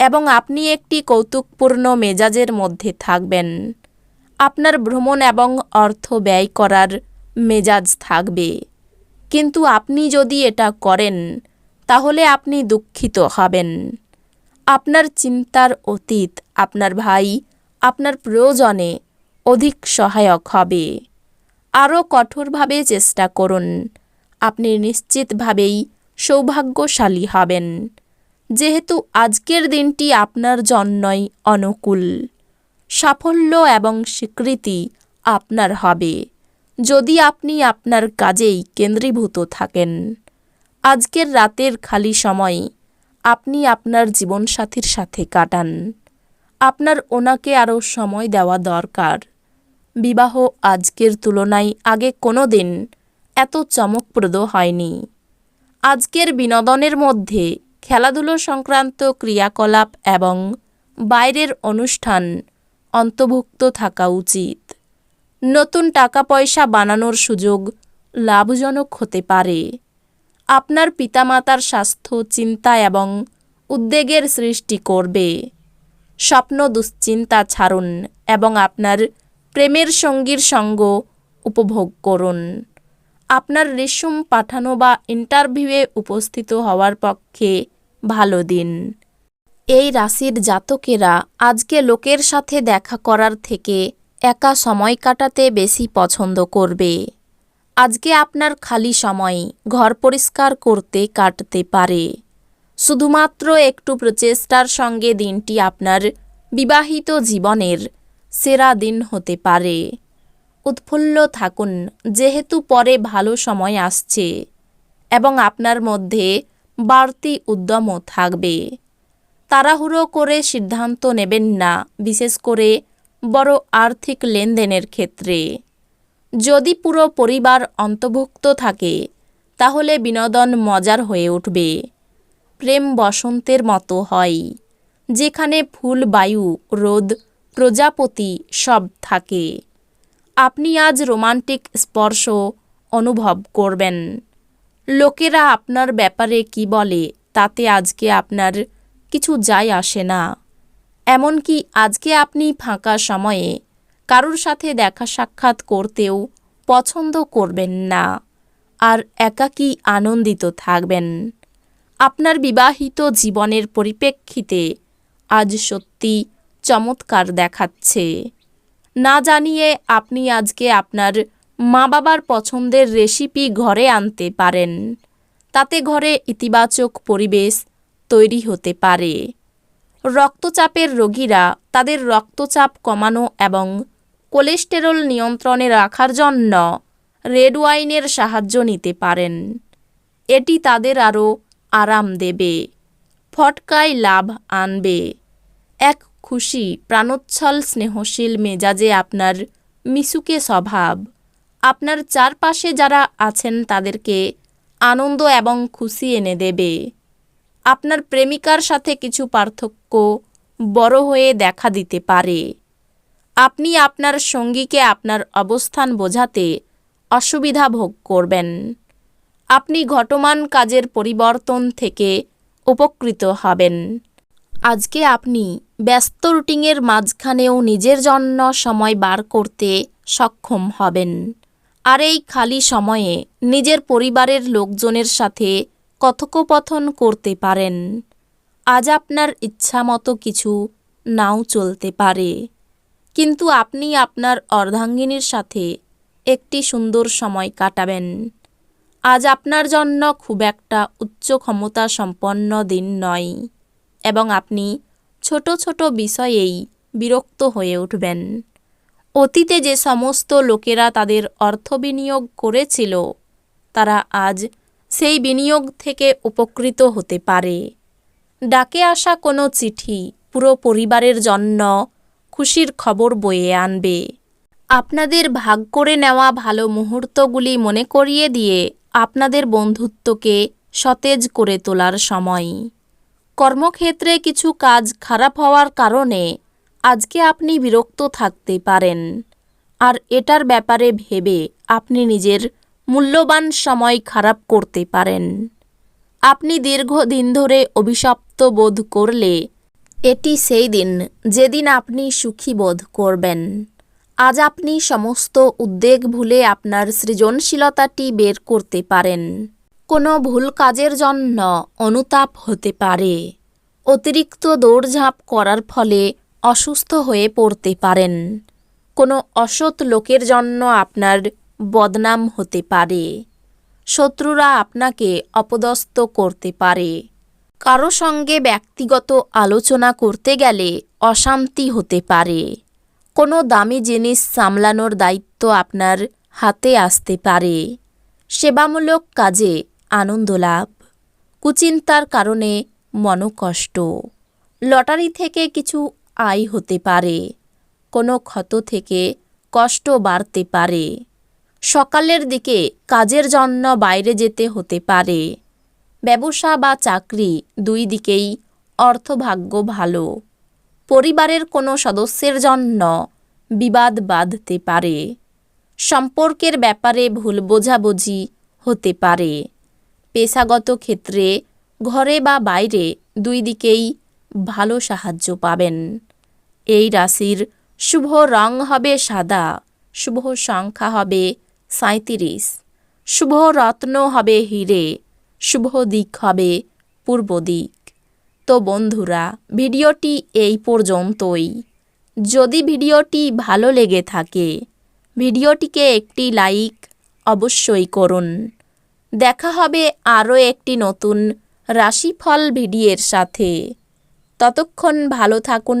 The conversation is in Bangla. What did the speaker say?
এবং আপনি একটি কৌতুকপূর্ণ মেজাজের মধ্যে থাকবেন। আপনার ভ্রমণ এবং অর্থ ব্যয় করার মেজাজ থাকবে। কিন্তু আপনি যদি এটা করেন, তাহলে আপনি দুঃখিত হবেন। আপনার চিন্তার অতীত আপনার ভাই আপনার প্রয়োজনে অধিক সহায়ক হবে। আরও কঠোরভাবে চেষ্টা করুন। আপনি নিশ্চিতভাবেই সৌভাগ্যশালী হবেন। যেহেতু আজকের দিনটি আপনার জন্যই অনুকূল, সাফল্য এবং স্বীকৃতি আপনার হবে। যদি আপনি আপনার কাজেই কেন্দ্রীভূত থাকেন, আজকের রাতের খালি সময় আপনি আপনার জীবনসাথীর সাথে কাটান। আপনার ওনাকে আরও সময় দেওয়া দরকার। বিবাহ আজকের তুলনায় আগে কোনো দিন এত চমকপ্রদ হয়নি। আজকের বিনোদনের মধ্যে খেলাধুলো সংক্রান্ত ক্রিয়াকলাপ এবং বাইরের অনুষ্ঠান অন্তর্ভুক্ত থাকা উচিত। নতুন টাকা পয়সা বানানোর সুযোগ লাভজনক হতে পারে। আপনার পিতামাতার স্বাস্থ্য, চিন্তা এবং উদ্বেগের সৃষ্টি করবে। স্বপ্ন দুশ্চিন্তা ছাড়ুন এবং আপনার প্রেমের সঙ্গীর সঙ্গ উপভোগ করুন। আপনার রেশম পাঠানো বা ইন্টারভিউয়ে উপস্থিত হওয়ার পক্ষে ভালো দিন। এই রাশির জাতকেরা আজকে লোকের সাথে দেখা করার থেকে একা সময় কাটাতে বেশি পছন্দ করবে। আজকে আপনার খালি সময় ঘর পরিষ্কার করতে কাটতে পারে। শুধুমাত্র একটু প্রচেষ্টার সঙ্গে দিনটি আপনার বিবাহিত জীবনের সেরা দিন হতে পারে। উৎফুল্ল থাকুন, যেহেতু পরে ভালো সময় আসছে এবং আপনার মধ্যে বাড়তি উদ্যমও থাকবে। তাড়াহুড়ো করে সিদ্ধান্ত নেবেন না, বিশেষ করে বড় আর্থিক লেনদেনের ক্ষেত্রে। যদি পুরো পরিবার অন্তর্ভুক্ত থাকে, তাহলে বিনোদন মজার হয়ে উঠবে। প্রেম বসন্তের মতো হয়, যেখানে ফুল, বায়ু, রোদ, প্রজাপতি সব থাকে। আপনি আজ রোমান্টিক স্পর্শ অনুভব করবেন। লোকেরা আপনার ব্যাপারে কি বলে, তাতে আজকে আপনার কিছু যায় আসে না। এমনকি আজকে আপনি ফাঁকা সময়ে কারোর সাথে দেখা সাক্ষাৎ করতেও পছন্দ করবেন না আর একাকী আনন্দিত থাকবেন। আপনার বিবাহিত জীবনের পরিপ্রেক্ষিতে আজ সত্যি চমৎকার দেখাচ্ছে। না জানিয়ে আপনি আজকে আপনার মা বাবার পছন্দের রেসিপি ঘরে আনতে পারেন। তাতে ঘরে ইতিবাচক পরিবেশ তৈরি হতে পারে। রক্তচাপের রোগীরা তাদের রক্তচাপ কমানো এবং কোলেস্টেরল নিয়ন্ত্রণে রাখার জন্য রেড ওয়াইনের সাহায্য নিতে পারেন। এটি তাদের আরও আরাম দেবে, ফটকায় লাভ আনবে। এক খুশি, প্রাণোচ্ছল, স্নেহশীল মেজাজে আপনার মিশুকে স্বভাব। আপনার চারপাশে যারা আছেন তাদেরকে আনন্দ এবং খুশি এনে দেবে। আপনার প্রেমিকার সাথে কিছু পার্থক্য বড় হয়ে দেখা দিতে পারে। আপনি আপনার সঙ্গীকে আপনার অবস্থান বোঝাতে অসুবিধা ভোগ করবেন। আপনি ঘটমান কাজের পরিবর্তন থেকে উপকৃত হবেন। আজকে আপনি ব্যস্ত রুটিনের মাঝখানেও নিজের জন্য সময় বার করতে সক্ষম হবেন। আর এই খালি সময়ে নিজের পরিবারের লোকজনের সাথে কথোপকথন করতে পারেন। আজ আপনার ইচ্ছামতো কিছু নাও চলতে পারে। কিন্তু আপনি আপনার অর্ধাঙ্গিনীর সাথে একটি সুন্দর সময় কাটাবেন। আজ আপনার জন্য খুব একটা উচ্চ ক্ষমতা সম্পন্ন দিন নয় এবং আপনি ছোট ছোট বিষয়েই বিরক্ত হয়ে উঠবেন। অতীতে যে সমস্ত লোকেরা তাদের অর্থ বিনিয়োগ করেছিল, তারা আজ সেই বিনিয়োগ থেকে উপকৃত হতে পারে। ডাকে আসা কোনো চিঠি পুরো পরিবারের জন্য খুশির খবর বয়ে আনবে। আপনাদের ভাগ করে নেওয়া ভালো মুহূর্তগুলি মনে করিয়ে দিয়ে আপনাদের বন্ধুত্বকে সতেজ করে তোলার সময়। কর্মক্ষেত্রে কিছু কাজ খারাপ হওয়ার কারণে আজকে আপনি বিরক্ত থাকতে পারেন। আর এটার ব্যাপারে ভেবে আপনি নিজের মূল্যবান সময় খারাপ করতে পারেন। আপনি দীর্ঘদিন ধরে অভিশপ্ত বোধ করলে এটি সেই দিন যেদিন আপনি সুখী বোধ করবেন। আজ আপনি সমস্ত উদ্বেগ ভুলে আপনার সৃজনশীলতাটি বের করতে পারেন। কোনো ভুল কাজের জন্য অনুতাপ হতে পারে। অতিরিক্ত দৌড়ঝাঁপ করার ফলে অসুস্থ হয়ে পড়তে পারেন। কোনো অসৎ লোকের জন্য আপনার বদনাম হতে পারে। শত্রুরা আপনাকে অপদস্থ করতে পারে। কারও সঙ্গে ব্যক্তিগত আলোচনা করতে গেলে অশান্তি হতে পারে। কোনো দামি জিনিস সামলানোর দায়িত্ব আপনার হাতে আসতে পারে। সেবামূলক কাজে আনন্দ লাভ। কুচিন্তার কারণে মনকষ্ট। লটারি থেকে কিছু আয় হতে পারে। কোনো ক্ষত থেকে কষ্ট বাড়তে পারে। সকালের দিকে কাজের জন্য বাইরে যেতে হতে পারে। ব্যবসা বা চাকরি দুই দিকেই অর্থভাগ্য ভালো। পরিবারের কোনো সদস্যের জন্য বিবাদ বাঁধতে পারে। সম্পর্কের ব্যাপারে ভুল বোঝাবুঝি হতে পারে। পেশাগত ক্ষেত্রে ঘরে বা বাইরে দুই দিকেই ভালো সাহায্য পাবেন। এই রাশির শুভ রং হবে সাদা, শুভ সংখ্যা হবে সাঁত্রিশ শুভ রত্ন হবে হিরে, শুভ দিক হবে পূর্ব দিক। তো বন্ধুরা, ভিডিওটি এই পর্যন্তই। যদি ভিডিওটি ভালো লেগে থাকে, ভিডিওটিকে একটি লাইক অবশ্যই করুন। দেখা হবে আরও একটি নতুন রাশিফল ভিডিওর সাথে। ততক্ষণ ভালো থাকুন